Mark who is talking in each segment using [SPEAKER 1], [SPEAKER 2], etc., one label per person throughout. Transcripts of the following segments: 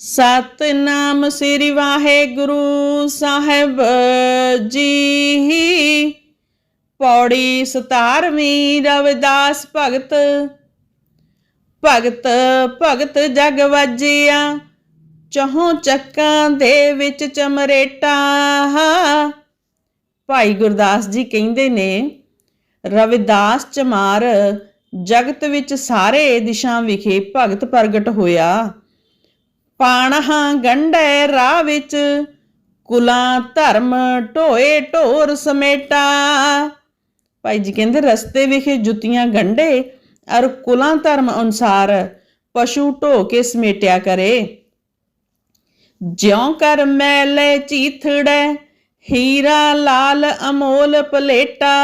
[SPEAKER 1] ਸਤਨਾਮ ਸ੍ਰੀ ਵਾਹਿਗੁਰੂ ਸਾਹਿਬ ਜੀ। ਪੌੜੀ 17ਵੀਂ ਰਵਿਦਾਸ ਭਗਤ ਭਗਤ ਭਗਤ ਜਗ ਵਾਜਿਆ, ਚਹੋਂ ਚੱਕਾਂ ਦੇ ਵਿੱਚ ਚਮਰੇਟਾ। ਭਾਈ ਗੁਰਦਾਸ ਜੀ ਕਹਿੰਦੇ ਨੇ, ਰਵਿਦਾਸ ਚਮਾਰ ਜਗਤ ਵਿੱਚ ਸਾਰੇ ਦਿਸ਼ਾ ਵਿਖੇ ਭਗਤ ਪ੍ਰਗਟ ਹੋਇਆ। ਪਾਣਹਾਂ ਗੰਢੇ ਰਾਹ ਵਿੱਚ, ਕੁਲਾਂ ਧਰਮ ਢੋਏ ਢੋਰ ਸਮੇਟਾ। ਭਾਈ ਜੀ ਕਹਿੰਦੇ, ਰਸਤੇ ਵਿਖੇ ਜੁੱਤੀਆਂ ਗੰਢੇ ਅਰ ਕੁਲਾਂ ਧਰਮ ਅਨੁਸਾਰ ਪਸ਼ੂ ਢੋ ਕੇ ਸਮੇਟਿਆ ਕਰੇ। ਜਿਉ ਕਰ ਮੈਲੇ ਚੀਥੜੇ, ਹੀਰਾ ਲਾਲ ਅਮੋਲ ਪਲੇਟਾ।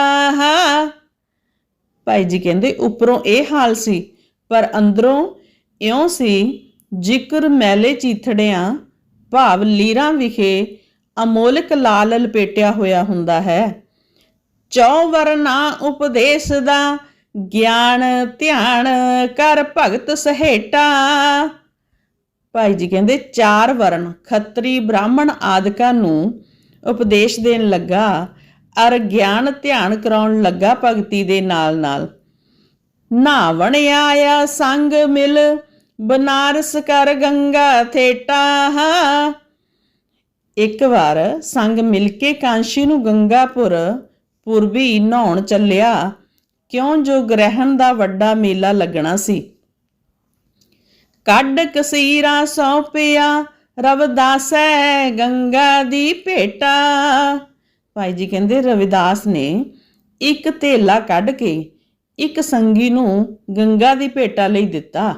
[SPEAKER 1] ਭਾਈ ਜੀ ਕਹਿੰਦੇ, ਉੱਪਰੋਂ ਇਹ ਹਾਲ ਸੀ, ਪਰ ਅੰਦਰੋਂ ਇਉਂ ਸੀ ਜ਼ਿਕਰ ਮੈਲੇ ਚੀਥੜਿਆਂ, ਭਾਵ ਲੀਰਾਂ ਵਿਖੇ ਅਮੋਲਕ ਲਾਲ ਲਪੇਟਿਆ ਹੋਇਆ ਹੁੰਦਾ ਹੈ। ਚੌ ਵਰਨਾ ਉਪਦੇਸ਼ ਦਾ ਗਿਆਨ, ਧਿਆਨ ਕਰ ਭਗਤ ਸਹੇਟਾ। ਭਾਈ ਜੀ ਕਹਿੰਦੇ, ਚਾਰ ਵਰਨ, ਖੱਤਰੀ ਬ੍ਰਾਹਮਣ ਆਦਿਕਾਂ ਨੂੰ ਉਪਦੇਸ਼ ਦੇਣ ਲੱਗਾ ਅਰ ਗਿਆਨ ਧਿਆਨ ਕਰਾਉਣ ਲੱਗਾ ਭਗਤੀ ਦੇ ਨਾਲ ਨਾਲ ਨਾਵਣ ਆਇਆ ਸੰਗ ਮਿਲ ਬਨਾਰਸ ਕਰ ਗੰਗਾ ਥੇਟਾ ਇੱਕ ਵਾਰ ਸੰਗ ਮਿਲ ਕੇ ਕਾਂਸ਼ੀ ਨੂੰ ਗੰਗਾਪੁਰ, ਪੂਰਬੀ ਨਹਾਉਣ ਚੱਲਿਆ। ਕਿਉਂ ਜੋ ਗ੍ਰਹਿਣ ਦਾ ਵੱਡਾ ਮੇਲਾ ਲੱਗਣਾ ਸੀ। ਕੱਢ ਕਸੀਰਾ ਸੌਪਿਆ ਰਵਦਾਸੈ ਗੰਗਾ ਦੀ ਭੇਟਾ। ਭਾਈ ਜੀ ਕਹਿੰਦੇ ਰਵਿਦਾਸ ਨੇ ਇੱਕ ਧੇਲਾ ਕੱਢ ਕੇ ਇੱਕ ਸੰਗੀ ਨੂੰ ਗੰਗਾ ਦੀ ਭੇਟਾ ਲਈ ਦਿੱਤਾ।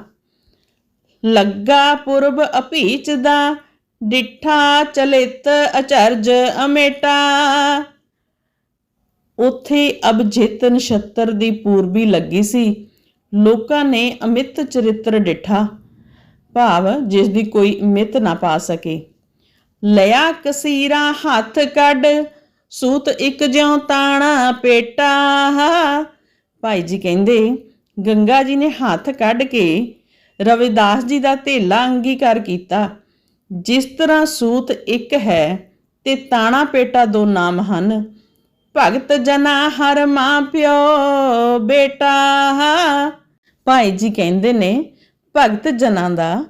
[SPEAKER 1] ਲੱਗਾ ਪੁਰਬ ਅਪੀਚ ਦਾ, ਡਿੱਠਾ ਚਲਿਤ ਅਚਰਜ ਅਮੇਟਾ। ਉਥੇ ਅਬਜਿਤ ਨਛੱਤਰ ਦੀ ਪੂਰਬੀ ਲੱਗੀ ਸੀ। ਲੋਕਾਂ ਨੇ ਅਮਿਤ ਚਰਿੱਤਰ ਡਿੱਠਾ। ਭਾਵ ਜਿਸ ਦੀ ਕੋਈ ਮਿਤ ਨਾ ਪਾ ਸਕੇ। ਲਿਆ ਕਸੀਰਾ ਹੱਥ ਕੱਢ, ਸੂਤ ਇੱਕ ਜਿਉ ਤਾਣਾ ਪੇਟਾ। ਭਾਈ ਜੀ ਕਹਿੰਦੇ, ਗੰਗਾ ਜੀ ਨੇ ਹੱਥ ਕੱਢ ਕੇ ਰਵਿਦਾਸ ਜੀ ਦਾ ਧੇਲਾ ਅੰਗੀਕਾਰ ਕੀਤਾ। ਜਿਸ ਤਰ੍ਹਾਂ ਸੂਤ ਇੱਕ ਹੈ ਤੇ ਤਾਣਾ ਪੇਟਾ ਦੋ ਨਾਮ ਹਨ। ਭਗਤ ਜਨਾ ਹਰ ਮਾਂ ਪਿਓ ਬੇਟਾ। ਭਾਈ ਜੀ ਕਹਿੰਦੇ ਨੇ, ਭਗਤ ਜਨਾਂ ਦਾ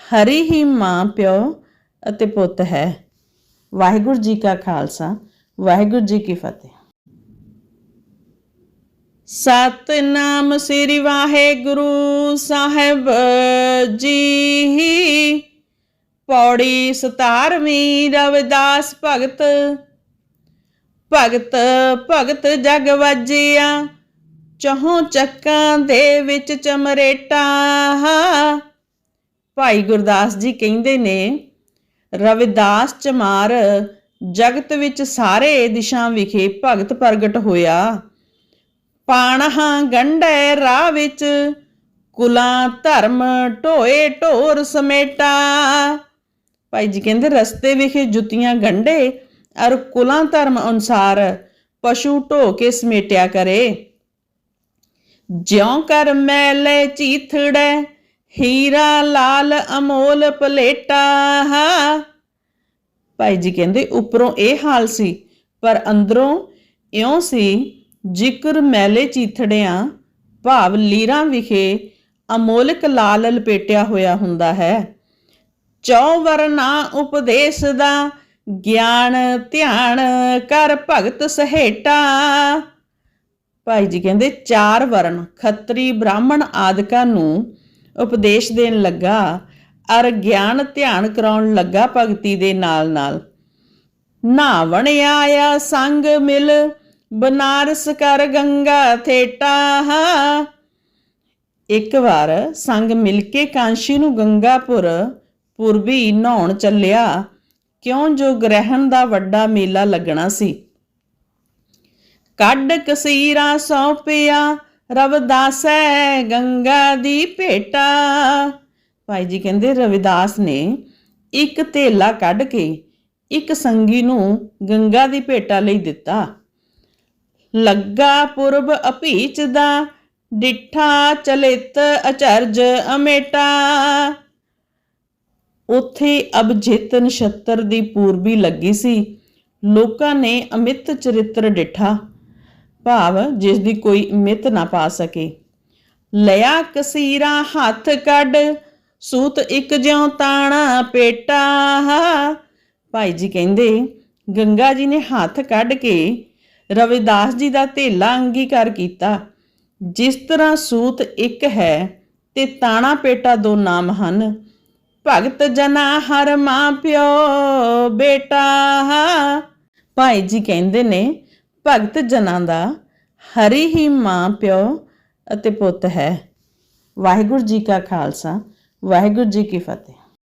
[SPEAKER 1] ਹਰੀ ਹੀ ਮਾਂ ਪਿਓ ਅਤੇ ਪੁੱਤ ਹੈ। ਵਾਹਿਗੁਰੂ ਜੀ ਕਾ ਖਾਲਸਾ, ਵਾਹਿਗੁਰੂ ਜੀ ਕੀ ਫਤਿਹ। ਸਤਨਾਮ ਸ੍ਰੀ ਵਾਹਿਗੁਰੂ ਸਾਹਿਬ ਜੀ। ਪੌੜੀ 17ਵੀਂ ਰਵਿਦਾਸ ਭਗਤ ਭਗਤ ਭਗਤ ਜਗ ਵਾਜਿਆ। ਚਹੋਂ ਚੱਕਾਂ ਦੇ ਵਿੱਚ ਚਮਰੇਟਾ। ਭਾਈ ਗੁਰਦਾਸ ਜੀ ਕਹਿੰਦੇ ਨੇ, ਰਵਿਦਾਸ ਚਮਾਰ ਜਗਤ ਵਿੱਚ ਸਾਰੇ ਦਿਸ਼ਾ ਵਿਖੇ ਭਗਤ ਪ੍ਰਗਟ ਹੋਇਆ। ਪਾਣਹਾਂ ਗੰਢੇ ਰਾਹ ਵਿੱਚ, ਕੁਲਾਂ ਧਰਮ ਢੋਏ ਢੋਰ ਸਮੇਟਾ। ਭਾਈ ਜੀ ਕਹਿੰਦੇ, ਰਸਤੇ ਵਿਖੇ ਜੁੱਤੀਆਂ ਗੰਢੇ ਅਰ ਕੁਲਾਂ ਧਰਮ ਅਨੁਸਾਰ ਪਸ਼ੂ ਢੋ ਕੇ ਸਮੇਟਿਆ ਕਰੇ। ਜਿਉ ਕਰ ਮੈਲੇ ਚੀਥੜੇ, ਹੀਰਾ ਲਾਲ ਅਮੋਲ ਪਲੇਟਾ। ਭਾਈ ਜੀ ਕਹਿੰਦੇ, ਉੱਪਰੋਂ ਇਹ ਹਾਲ ਸੀ, ਪਰ ਅੰਦਰੋਂ ਇਉਂ ਸੀ ਜ਼ਿਕਰ ਮੈਲੇ ਚੀਥੜਿਆਂ, ਭਾਵ ਲੀਰਾਂ ਵਿਖੇ ਅਮੋਲਕ ਲਾਲ ਲਪੇਟਿਆ ਹੋਇਆ ਹੁੰਦਾ ਹੈ। ਚੌ ਵਰਨਾ ਉਪਦੇਸ਼ ਦਾ ਗਿਆਨ, ਧਿਆਨ ਕਰ ਭਗਤ ਸਹੇਟਾ। ਭਾਈ ਜੀ ਕਹਿੰਦੇ, ਚਾਰ ਵਰਨ, ਖੱਤਰੀ ਬ੍ਰਾਹਮਣ ਆਦਿਕਾਂ ਨੂੰ ਉਪਦੇਸ਼ ਦੇਣ ਲੱਗਾ ਅਰ ਗਿਆਨ ਧਿਆਨ ਕਰਾਉਣ ਲੱਗਾ ਭਗਤੀ ਦੇ ਨਾਲ ਨਾਲ ਨਾਵਣ ਆਇਆ, ਸੰਗ ਮਿਲ ਬਨਾਰਸ ਕਰ ਗੰਗਾ ਥੇਟਾ ਇੱਕ ਵਾਰ ਸੰਗ ਮਿਲ ਕੇ ਕਾਂਸ਼ੀ ਨੂੰ ਗੰਗਾਪੁਰ, ਪੂਰਬੀ ਨਹਾਉਣ ਚੱਲਿਆ। ਕਿਉਂ ਜੋ ਗ੍ਰਹਿਣ ਦਾ ਵੱਡਾ ਮੇਲਾ ਲੱਗਣਾ ਸੀ। ਕੱਢ ਕਸੀਰਾ ਸੌਪਿਆ, ਰਵਦਾਸੈ ਗੰਗਾ ਦੀ ਭੇਟਾ। ਭਾਈ ਜੀ ਕਹਿੰਦੇ ਰਵਿਦਾਸ ਨੇ ਇੱਕ ਧੇਲਾ ਕੱਢ ਕੇ, ਇੱਕ ਸੰਗੀ ਨੂੰ ਗੰਗਾ ਦੀ ਭੇਟਾ ਲਈ ਦਿੱਤਾ। ਲੱਗਾ ਪੁਰਬ ਅਪੀਚ ਦਾ ਡਿੱਠਾ ਚਲਿਤ ਅਚਰਜ ਅਮੇਟਾ। ਉੱਥੇ ਅਬ ਨਛੱਤਰ ਦੀ ਪੂਰਬੀ ਲੱਗੀ ਸੀ। ਲੋਕਾਂ ਨੇ ਅਮਿਤ ਚਰਿੱਤਰ ਡਿਠਾ। ਭਾਵ ਜਿਸ ਦੀ ਕੋਈ ਮਿਤ ਨਾ ਪਾ ਸਕੇ। ਲਿਆ ਕਸੀਰਾ ਹੱਥ ਕੱਢ, ਸੂਤ ਇੱਕ ਜਿਉ ਤਾਣਾ ਪੇਟਾ। ਭਾਈ ਜੀ ਕਹਿੰਦੇ, ਗੰਗਾ ਜੀ ਨੇ ਹੱਥ ਕੱਢ ਕੇ ਰਵਿਦਾਸ ਜੀ ਦਾ ਧੇਲਾ ਅੰਗੀਕਾਰ ਕੀਤਾ। ਜਿਸ ਤਰ੍ਹਾਂ ਸੂਤ ਇੱਕ ਹੈ ਤੇ ਤਾਣਾ ਪੇਟਾ ਦੋ ਨਾਮ ਹਨ। ਭਗਤ ਜਨਾ ਹਰ ਮਾਂ ਪਿਓ ਬੇਟਾ ਭਾਈ ਜੀ ਕਹਿੰਦੇ ਨੇ, ਭਗਤ ਜਨਾਂ ਦਾ ਹਰੀ ਹੀ ਮਾਂ ਪਿਓ ਅਤੇ ਪੁੱਤ ਹੈ। ਵਾਹਿਗੁਰੂ ਜੀ ਕਾ ਖਾਲਸਾ, ਵਾਹਿਗੁਰੂ ਜੀ ਕੀ ਫਤਿਹ।